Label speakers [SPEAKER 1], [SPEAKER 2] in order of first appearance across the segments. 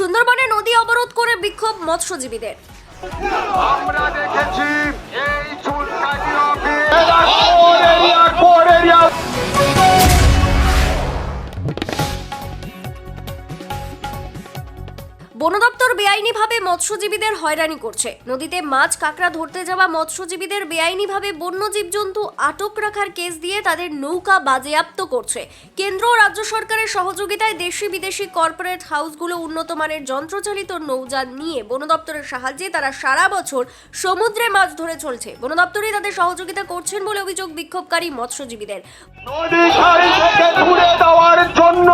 [SPEAKER 1] সুন্দরবনে নদী অবরোধ করে বিক্ষোভ মৎস্যজীবীদের।
[SPEAKER 2] আমরা দেখেছি এই
[SPEAKER 1] বন দপ্তর বেআইনিভাবে মৎস্যজীবীদের হয়রানি করছে। নদীতে মাছ কাঁকড়া ধরতে যাওয়া মৎস্যজীবীদের বেআইনিভাবে বন্য জীবজন্তু আটক রাখার কেস দিয়ে তাদের নৌকা বাজেয়াপ্ত করছে। কেন্দ্র ও রাজ্য সরকারের সহযোগিতায় দেশি বিদেশি কর্পোরেট হাউসগুলো উন্নত মানের যন্ত্রচালিত নৌযান নিয়ে বন দপ্তরের সাহায্যে তারা সারা বছর সমুদ্রে মাছ ধরে চলছে। বন দপ্তরই তাদের সহযোগিতা করছেন বলে অভিযোগ বিক্ষোভকারী মৎস্যজীবীদের।
[SPEAKER 2] জন্য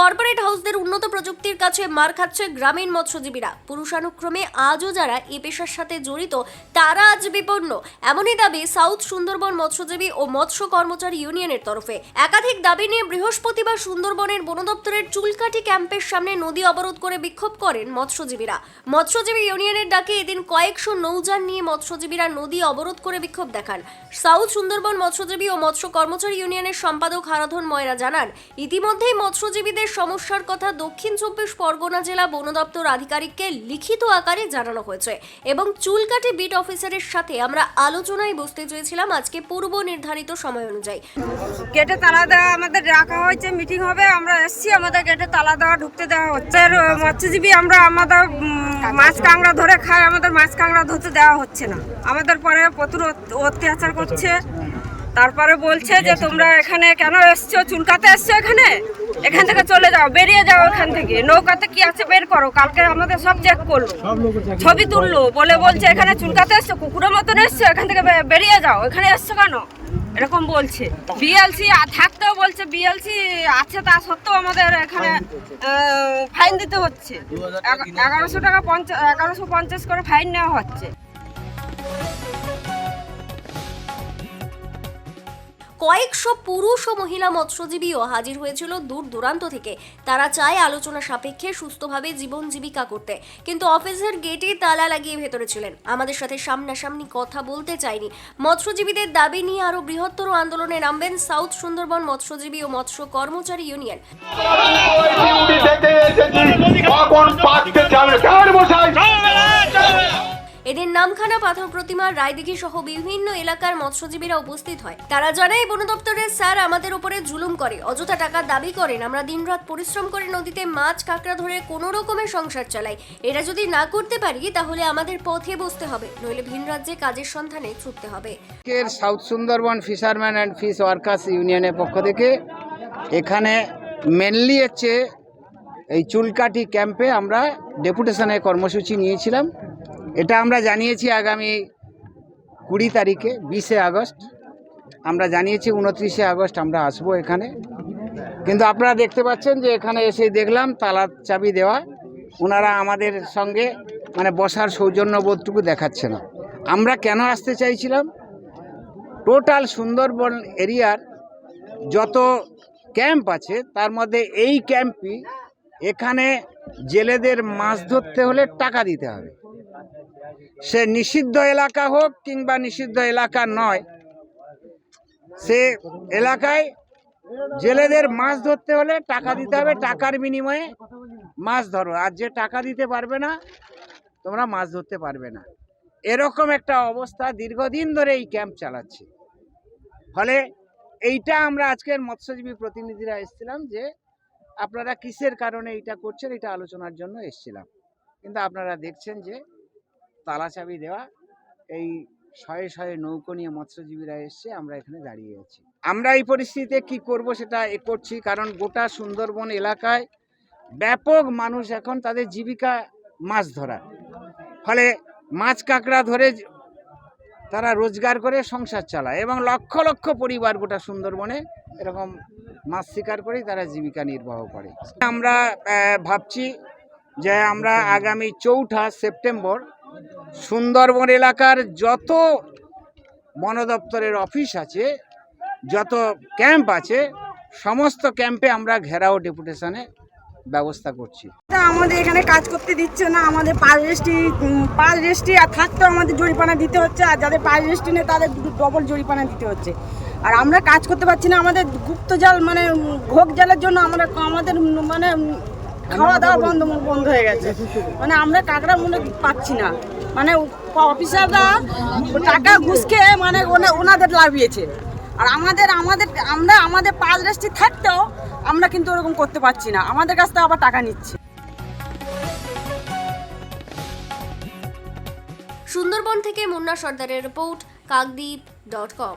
[SPEAKER 1] কর্পোরেট হাউসদের উন্নত প্রযুক্তির কাছে মার খাচ্ছে গ্রামীণ মৎস্যজীবীরা। পুরুষানুক্রমে আজও যারা এ পেশার সাথে জড়িত, তারা আজ বিপন্ন। এমনই দাবি সাউথ সুন্দরবন মৎস্যজীবী ও মৎস্য কর্মচারী ইউনিয়নের তরফে। একাধিক দাবি নিয়ে বৃহস্পতিবার সুন্দরবনের বন দপ্তরের চুলকাঠি ক্যাম্পের সামনে নদী অবরোধ করে বিক্ষোভ করেন মৎস্যজীবীরা। মৎস্যজীবী ইউনিয়নের ডাকে এদিন কয়েকশো নৌযান নিয়ে মৎস্যজীবীরা নদী অবরোধ করে বিক্ষোভ দেখান। সাউথ সুন্দরবন মৎস্যজীবী ও মৎস্য কর্মচারী ইউনিয়নের সম্পাদক হারাধন ময়রা জানান, ইতিমধ্যেই মৎস্যজীবীদের সমস্যার কথা দক্ষিণ চব্বিশ পরগনা জেলা বন দপ্তর আধিকারিককে লিখিত আকারে জানানো হয়েছে এবং চুলকাটি বিট অফিসারের সাথে আমরা আলোচনায় বসতে চেয়েছিলাম আজকে পূর্ব নির্ধারিত সময় অনুযায়ী।
[SPEAKER 3] গেটে তালা দেওয়া আমাদের রাখা হয়েছে মিটিং হবে, আমরা এসছি, আমাদের গেটে তালা দেওয়া ঢুকতে দেওয়া হচ্ছে। আর মৎস্যজীবী আমরা আমাদের মাছ কাঁকড়া ধরে খাই আমাদের মাছ কাঁকড়া ধরতে দেওয়া হচ্ছে না। আমাদের পরে প্রচুর অত- অত্যাচার করছে। তারপরে বলছে যে তোমরা এখানে কেন এসছো? চুলকাতে এসছো এখানে? এখান থেকে চলে যাও বেরিয়ে যাও এখান থেকে। নৌকাতে কি আছে বের করো কালকে আমাদের সব চেক করল। ছবি তুললো বলে বলছে এখানে চুলকাতে এসছো? কুকুরের মতন এসছো? এখান থেকে বেরিয়ে যাও। এখানে এসছো কেন? এরকম বলছে। বিএলসি থাকতেও বলছে বিএলসি আছে তা সত্ত্বেও আমাদের এখানে ফাইন দিতে হচ্ছে। এগারোশো টাকা পঞ্চাশ এগারোশো পঞ্চাশ করে ফাইন নেওয়া হচ্ছে।
[SPEAKER 1] কয়েকশো পুরুষ ও মহিলা মৎস্যজীবীও হাজির হয়েছিল দূর দূরান্ত থেকে তারা চায় আলোচনা সাপেক্ষে সুস্থভাবে জীবন জীবিকা করতে কিন্তু অফিসের গেটে তালা লাগিয়ে ভেতরে ছিলেন আমাদের সাথে সামনাসামনি কথা বলতে চাইনি মৎস্যজীবীদের দাবি নিয়ে আরও বৃহত্তর আন্দোলনে নামবেন সাউথ সুন্দরবন মৎস্যজীবী ও মৎস্য কর্মচারী ইউনিয়ন এদিন নামখানা পাথর প্রতিমা রায়দিঘি সহ বিভিন্ন এলাকার মৎস্যজীবীরা উপস্থিত হয়। তারা জানায়, বন দপ্তরের স্যার আমাদের উপরে জুলুম করে, অযথা টাকা দাবি করেন। আমরা দিনরাত পরিশ্রম করে নদীতে মাছ কাঁকড়া ধরে কোনো রকমের সংসার চালাই। এটা যদি না করতে পারি, তাহলে আমাদের পথে বসতে হবে। নইলে ভিন রাজ্যে কাজের সন্ধানে ছুটতে হবে।
[SPEAKER 4] South Sundarban fisherman and fish workers ইউনিয়নের পক্ষ থেকে এখানে মেনলি হচ্ছে এই চুলকাটি ক্যাম্পে আমরা ডেপুটেশনের কর্মসূচি নিয়েছিলাম। এটা আমরা জানিয়েছি আগামী কুড়ি তারিখে, বিশে আগস্ট। আমরা জানিয়েছি উনত্রিশে আগস্ট আমরা আসব এখানে। কিন্তু আপনারা দেখতে পাচ্ছেন যে এখানে এসে দেখলাম তালা চাবি দেওয়া। ওনারা আমাদের সঙ্গে মানে বসার সৌজন্যবোধটুকু দেখাচ্ছে না। আমরা কেন আসতে চাইছিলাম? টোটাল সুন্দরবন এরিয়ার যত ক্যাম্প আছে, তার মধ্যে এই ক্যাম্পই এখানে জেলেদের মাছ ধরতে হলে টাকা দিতে হবে। সে নিষিদ্ধ এলাকা হোক কিংবা নিষিদ্ধ এলাকা নয়, সে এলাকায় জেলেদের মাছ ধরতে হলে টাকা দিতে হবে, টাকার বিনিময়ে মাছ ধরো। আর যে টাকা দিতে পারবে না, তোমরা মাছ ধরতে পারবে না। এরকম একটা অবস্থা দীর্ঘদিন ধরে এই ক্যাম্প চালাচ্ছে। ফলে এইটা আমরা আজকের মৎস্যজীবী প্রতিনিধিরা এসেছিলাম যে আপনারা কিসের কারণে এইটা করছেন, এটা আলোচনার জন্য এসেছিলাম। কিন্তু আপনারা দেখছেন যে তালা চাবি দেওয়া, এই শয়ে শয়ে নৌকো নিয়ে মৎস্যজীবীরা এসছে আমরা এখানে দাঁড়িয়ে আছি। আমরা এই পরিস্থিতিতে কি করব সেটা এ করছি, কারণ গোটা সুন্দরবন এলাকায় ব্যাপক মানুষ এখন তাদের জীবিকা মাছ ধরা ফলে মাছ কাঁকড়া ধরে তারা রোজগার করে সংসার চালায় এবং লক্ষ লক্ষ পরিবার গোটা সুন্দরবনে এরকম মাছ শিকার করেই তারা জীবিকা নির্বাহ করে। আমরা ভাবছি যে আমরা আগামী চৌঠা সেপ্টেম্বর সুন্দরবন এলাকার যত বন দপ্তরের অফিস আছে যত ক্যাম্প আছে সমস্ত ক্যাম্পে আমরা ঘেরাও ডেপুটেশনে ব্যবস্থা করছি।
[SPEAKER 3] আমাদের এখানে কাজ করতে দিচ্ছে না আমাদের পাঁচ রেস্টি পাঁচ রেস্টি আর থাকতেও আমাদের জরিপানা দিতে হচ্ছে আর যাদের পাঁচ রেস্টি নেই তাদের ডবল জরিপানা দিতে হচ্ছে।
[SPEAKER 5] আর আমরা কাজ করতে পারছি না আমাদের গুপ্ত জাল মানে ঘোক জালের জন্য আমরা আমাদের মানে খাওয়া দাওয়া বন্ধ বন্ধ হয়ে গেছে। মানে আমরা কাঁকড়া মনে পাচ্ছি না। মানে অফিসাররা টাকা ঘুষ খেয়ে মানে ওনা- ওনাদের লাভিয়েছে আর আমাদের আমাদের, আমরা আমাদের পাঁচ রেস্টি থাকতেও আমরা কিন্তু ওরকম করতে পারছি না। আমাদের কাছ থেকে আবার টাকা নিচ্ছে।
[SPEAKER 1] সুন্দরবন থেকে মুন্না সর্দারের report, Kakdwip dot com.